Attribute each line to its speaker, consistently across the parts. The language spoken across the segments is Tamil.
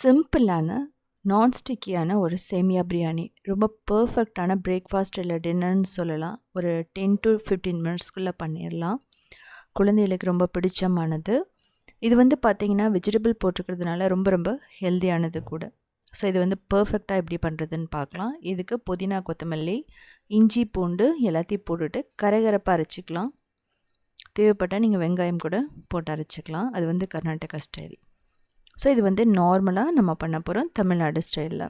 Speaker 1: சிம்பிளான நான்ஸ்டிக்கியான ஒரு சேமியா பிரியாணி. ரொம்ப பர்ஃபெக்டான பிரேக்ஃபாஸ்ட் இல்லை டின்னர்னு சொல்லலாம். ஒரு டென் டு ஃபிஃப்டீன் மினிட்ஸ்க்குள்ளே பண்ணிடலாம். குழந்தைகளுக்கு ரொம்ப பிடிச்சமானது. இது வந்து பார்த்திங்கன்னா வெஜிடபிள் போட்டிருக்கிறதுனால ரொம்ப ரொம்ப ஹெல்த்தியானது கூட. ஸோ இது வந்து பர்ஃபெக்டாக எப்படி பண்ணுறதுன்னு பார்க்கலாம் இதுக்கு புதினா கொத்தமல்லி இஞ்சி பூண்டு எல்லாத்தையும் போட்டுட்டு கரகரப்பாக அரைச்சிக்கலாம். தேவைப்பட்டால் நீங்கள் வெங்காயம் கூட போட்டு அரைச்சிக்கலாம். அது வந்து கர்நாடகா ஸ்டைல் ஸோ இது வந்து நார்மலாக நம்ம பண்ண போகிறோம் தமிழ்நாடு ஸ்டைலில்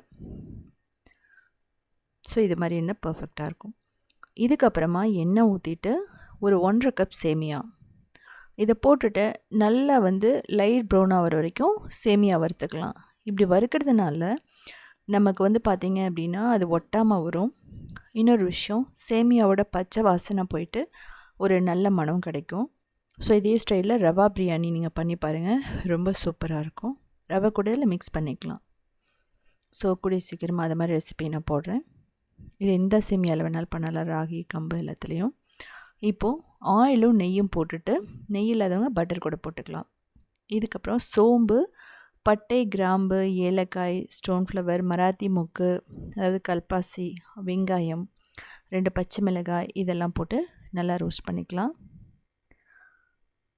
Speaker 1: ஸோ இது மாதிரி இருந்தால் பர்ஃபெக்டாக இருக்கும். இதுக்கப்புறமா எண்ணெய் ஊற்றிட்டு ஒரு ஒன்றரை கப் சேமியா. இதை போட்டுட்டு நல்லா வந்து லைட் ப்ரௌன் ஆகிற வரைக்கும் சேமியா வறுத்துக்கலாம். இப்படி வறுக்கிறதுனால நமக்கு வந்து பார்த்திங்க அப்படின்னா அது ஒட்டாமல் வரும். இன்னொரு விஷயம் சேமியாவோட பச்சை வாசனை போயிட்டு ஒரு நல்ல மனம் கிடைக்கும். ஸோ இதே ஸ்டைலில் ரவா பிரியாணி நீங்கள் பண்ணி பாருங்கள் ரொம்ப சூப்பராக இருக்கும். ரவை கூட இதில் மிக்ஸ் பண்ணிக்கலாம். ஸோ கூடிய சீக்கிரமாக அது மாதிரி ரெசிபி நான் போடுறேன். இது எந்த சேமியாவில் வேணாலும் பண்ணலாம். ராகி கம்பு எல்லாத்துலேயும். இப்போது ஆயிலும் நெய்யும் போட்டுட்டு நெய் இல்லாதவங்க பட்டர் கூட போட்டுக்கலாம். இதுக்கப்புறம் சோம்பு பட்டை கிராம்பு ஏலக்காய் ஸ்டோன் ஃப்ளவர் மராத்தி மொக்கு அதாவது கல்பாசி வெங்காயம் ரெண்டு பச்சை மிளகாய் இதெல்லாம் போட்டு நல்லா ரோஸ்ட் பண்ணிக்கலாம்.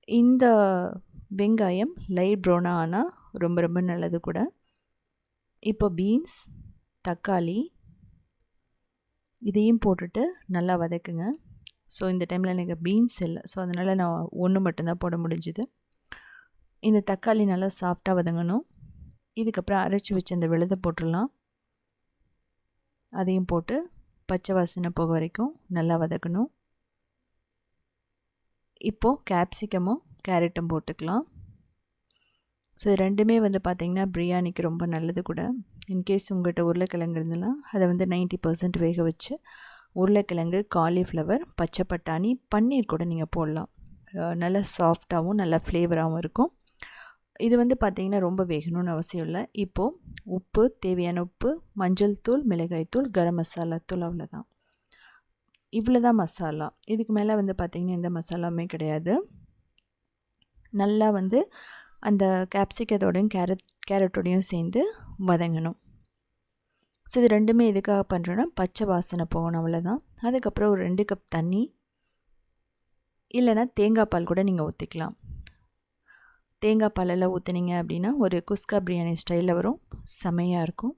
Speaker 1: இந்த வெங்காயம் லைட் ப்ரௌனாக ஆனால் ரொம்ப ரொம்ப நல்லது கூட. இப்போ பீன்ஸ் தக்காளி இதையும் போட்டுட்டு நல்லா வதக்குங்க. ஸோ இந்த டைமில் எனக்கு பீன்ஸ் இல்லை. ஸோ அதனால் நான் ஒன்று மட்டும்தான் போட முடிஞ்சுது. இந்த தக்காளி நல்லா சாஃப்டாக வதங்கணும். இதுக்கப்புறம் அரைச்சி வச்சு அந்த விழுதை போட்டுடலாம். அதையும் போட்டு பச்சை வாசனை போக வரைக்கும் நல்லா வதக்கணும். இப்போது கேப்சிகமும் கேரட்டும் போட்டுக்கலாம். ஸோ ரெண்டுமே வந்து பார்த்திங்கன்னா பிரியாணிக்கு ரொம்ப நல்லது கூட. இன்கேஸ் உங்கள்கிட்ட உருளைக்கிழங்கு இருந்ததுன்னா அதை வந்து நைன்ட்டி பர்சன்ட் வேக வச்சு உருளைக்கிழங்கு காலிஃப்ளவர் பச்சை பட்டாணி பன்னீர் கூட நீங்கள் போடலாம். நல்லா சாஃப்டாகவும் நல்லா ஃப்ளேவராகவும் இருக்கும். இது வந்து பார்த்திங்கன்னா ரொம்ப வேகணும்னு அவசியம் இல்லை. இப்போது உப்பு தேவையான உப்பு மஞ்சள் தூள் மிளகாய் தூள் கரம் மசாலா தூள் அவ்வளோதான் இவ்வளோ தான் மசாலா. இதுக்கு மேலே வந்து பார்த்திங்கன்னா எந்த மசாலாவுமே கிடையாது. நல்லா வந்து அந்த கேப்சிக்கத்தோடையும் கேரட் கேரட்டோடையும் சேர்ந்து வதங்கணும். ஸோ இது ரெண்டுமே எதுக்காக பண்ணுறோன்னா பச்சை வாசனை போகணும் அவ்வளோதான் அதுக்கப்புறம் ஒரு ரெண்டு கப் தண்ணி. இல்லைனா தேங்காய் பால் கூட நீங்கள் ஊற்றிக்கலாம் தேங்காய் பாலெல்லாம் ஊற்றுனீங்க அப்படின்னா ஒரு குஸ்கா பிரியாணி ஸ்டைலில் வரும். செமையாக இருக்கும்.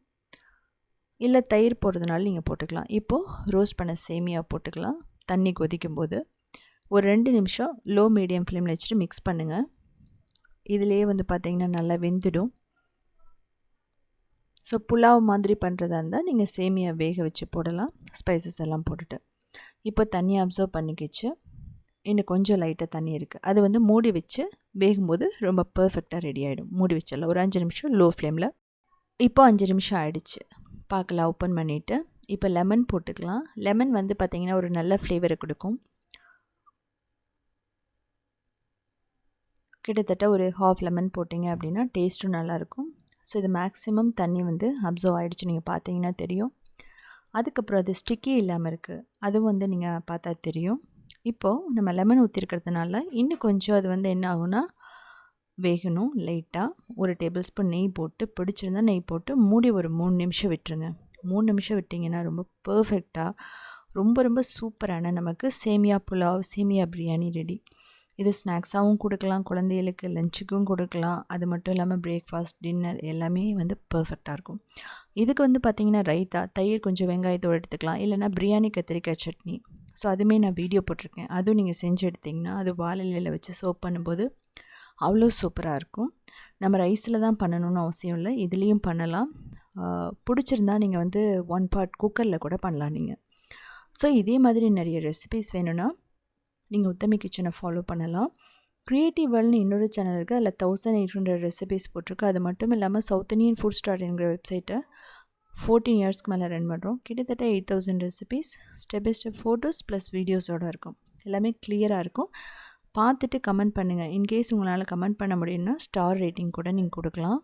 Speaker 1: இல்லை தயிர் போடுறதுனால நீங்கள் போட்டுக்கலாம். இப்போது ரோஸ்ட் பண்ண சேமியா போட்டுக்கலாம். தண்ணி கொதிக்கும் போது ஒரு ரெண்டு நிமிஷம் லோ மீடியம் ஃப்ளேமில் வச்சுட்டு மிக்ஸ் பண்ணுங்கள் இதிலேயே வந்து பார்த்திங்கன்னா நல்லா வெந்துடும். ஸோ புலாவ் மாதிரி பண்ணுறதா இருந்தால் நீங்கள் சேமியா வேக வச்சு போடலாம். ஸ்பைசஸ் எல்லாம் போட்டுட்டு. இப்போ தண்ணி அப்சர்வ் பண்ணிக்கிச்சு. இன்னும் கொஞ்சம் லைட்டாக தண்ணி இருக்குது அது வந்து மூடி வச்சு வேகும்போது ரொம்ப பர்ஃபெக்டாக ரெடி ஆகிடும் மூடி வச்சிடலாம். ஒரு அஞ்சு நிமிஷம் லோ. ஃப்ளேமில் இப்போ அஞ்சு நிமிஷம் ஆகிடுச்சு பார்க்கலாம் ஓப்பன் பண்ணிவிட்டு இப்போ லெமன் போட்டுக்கலாம். லெமன் வந்து பார்த்திங்கன்னா ஒரு நல்ல ஃப்ளேவரை கொடுக்கும். கிட்டத்தட்ட ஒரு ஹாஃப் லெமன் போட்டிங்க அப்படின்னா டேஸ்ட்டும் நல்லாயிருக்கும். ஸோ இது மேக்ஸிமம் தண்ணி வந்து அப்சர்வ் ஆகிடுச்சு நீங்கள் பார்த்தீங்கன்னா தெரியும். அதுக்கப்புறம் அது ஸ்டிக்கி இல்லாமல் இருக்குது அதுவும் வந்து நீங்கள் பார்த்தா தெரியும். இப்போது நம்ம லெமன் ஊற்றிருக்கிறதுனால இன்னும் கொஞ்சம் அது வந்து என்ன ஆகும்னா வேகணும் லைட்டாக ஒரு டேபிள் ஸ்பூன் நெய் போட்டு பிடிச்சிருந்தா நெய் போட்டு மூடி ஒரு மூணு நிமிஷம் விட்டுருங்க. மூணு நிமிஷம் விட்டிங்கன்னா ரொம்ப பர்ஃபெக்டாக ரொம்ப ரொம்ப சூப்பரான நமக்கு சேமியா புலாவ் சேமியா பிரியாணி ரெடி இது ஸ்நாக்ஸாகவும் கொடுக்கலாம் குழந்தைகளுக்கு லஞ்சுக்கும் கொடுக்கலாம். அது மட்டும் இல்லாமல் பிரேக்ஃபாஸ்ட் டின்னர் எல்லாமே வந்து பர்ஃபெக்டாக இருக்கும். இதுக்கு வந்து பார்த்திங்கன்னா ரைத்தா தயிர் கொஞ்சம் வெங்காயத்தோடு எடுத்துக்கலாம். இல்லைனா பிரியாணி கத்திரிக்காய் சட்னி. ஸோ அதுவுமே நான் வீடியோ போட்டிருக்கேன். அதுவும் நீங்கள் செஞ்சு எடுத்திங்கன்னா அது வாழலையில் வச்சு சோப் பண்ணும்போது அவ்வளோ சூப்பராக இருக்கும். நம்ம ரைஸில் தான் பண்ணணும்னு அவசியம் இல்லை. இதுலேயும் பண்ணலாம். பிடிச்சிருந்தா நீங்கள் வந்து ஒன் பார்ட் குக்கரில் கூட பண்ணலாம் நீங்கள். ஸோ இதே மாதிரி நிறைய ரெசிபிஸ் வேணும்னா நீங்கள் உத்தமி கிச்சனை ஃபாலோ பண்ணலாம். க்ரியேட்டிவ் வேர்ல்னு இன்னொரு சேனல் இருக்குது அதில் தௌசண்ட் எயிட் ஹண்ட்ரட் ரெசிபிஸ் போட்டிருக்கு. அது மட்டும் இல்லாமல் சவுத் இண்டியன் ஃபுட் ஸ்டார்ட் என்கிற வெப்சைட்டை ஃபோர்டீன் இயர்ஸ்க்கு மேலே ரன் பண்ணுறோம் கிட்டத்தட்ட eight thousand recipes step by step photos plus வீடியோஸோடு இருக்கும். எல்லாமே கிளியராக இருக்கும். பார்த்துட்டு கமெண்ட் பண்ணுங்கள் இன்கேஸ் உங்களால் கமெண்ட் பண்ண முடியும்னா ஸ்டார் ரேட்டிங் கூட நீங்கள் கொடுக்கலாம்.